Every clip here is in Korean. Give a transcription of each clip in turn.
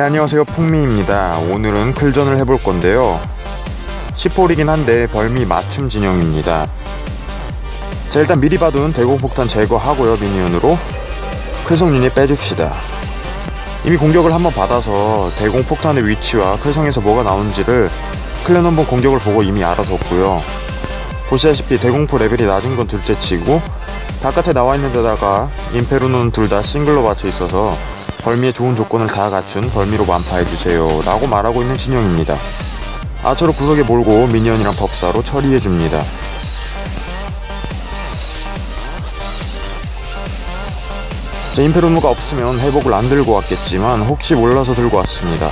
네, 안녕하세요. 풍미입니다. 오늘은 클전을 해볼 건데요. 10홀이긴 한데 벌미 맞춤 진영입니다. 자, 일단 미리 봐둔 대공폭탄 제거하고요, 미니언으로. 클성 유닛 빼줍시다. 이미 공격을 한번 받아서 대공폭탄의 위치와 클성에서 뭐가 나오는지를 클랜 한번 공격을 보고 이미 알아뒀고요. 보시다시피 대공포 레벨이 낮은 건 둘째 치고 바깥에 나와 있는 데다가 임페루는 둘 다 싱글로 맞춰 있어서 벌미의 좋은 조건을 다 갖춘 벌미로 만파해주세요 라고 말하고 있는 진영입니다. 아처로 구석에 몰고 미니언이랑 법사로 처리해줍니다. 자, 임페루누가 없으면 회복을 안 들고 왔겠지만 혹시 몰라서 들고 왔습니다.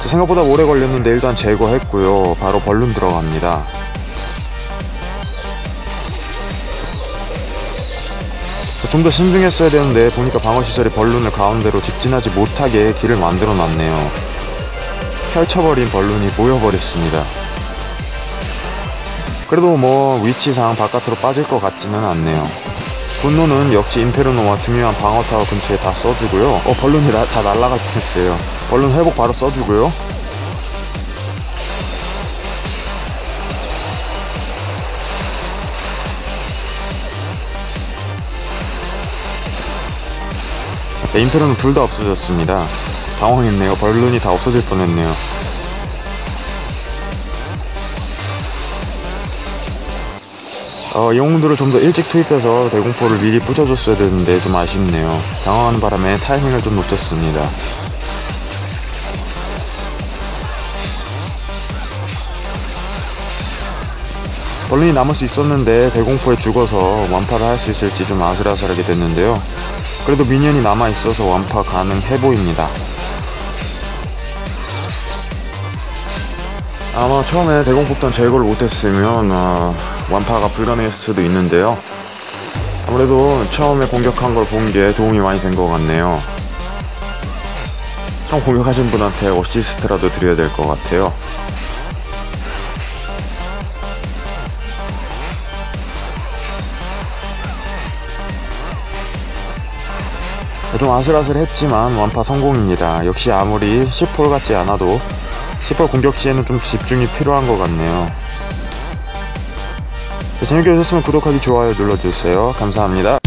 자, 생각보다 오래 걸렸는데 일단 제거했고요. 바로 벌룬 들어갑니다. 좀 더 신중했어야 되는데 보니까 방어시설이 벌룬을 가운데로 직진하지 못하게 길을 만들어 놨네요. 펼쳐버린 벌룬이 모여버렸습니다. 그래도 뭐 위치상 바깥으로 빠질 것 같지는 않네요. 분노는 역시 임페르노와 중요한 방어타워 근처에 다 써주고요. 어 벌룬이 나, 다 날아갈 뻔했어요. 벌룬 회복 바로 써주고요. 네, 임페르노 둘다 없어졌습니다. 당황했네요. 벌룬이 다 없어질 뻔했네요. 어, 영웅들을 좀 더 일찍 투입해서 대공포를 미리 부셔줬어야 되는데 좀 아쉽네요. 당황하는 바람에 타이밍을 좀 놓쳤습니다. 벌룬이 남을 수 있었는데 대공포에 죽어서 완파를 할 수 있을지 좀 아슬아슬하게 됐는데요. 그래도 미니언이 남아있어서 완파 가능해 보입니다. 아마 처음에 대공폭탄 제거를 못했으면 어, 완파가 불가능했을 수도 있는데요. 아무래도 처음에 공격한 걸 본 게 도움이 많이 된 것 같네요. 처음 공격하신 분한테 어시스트라도 드려야 될 것 같아요. 좀 아슬아슬했지만 완파 성공입니다. 역시 아무리 10홀 같지 않아도 10홀 공격 시에는 좀 집중이 필요한 것 같네요. 재밌게 보셨으면 구독하기, 좋아요 눌러주세요. 감사합니다.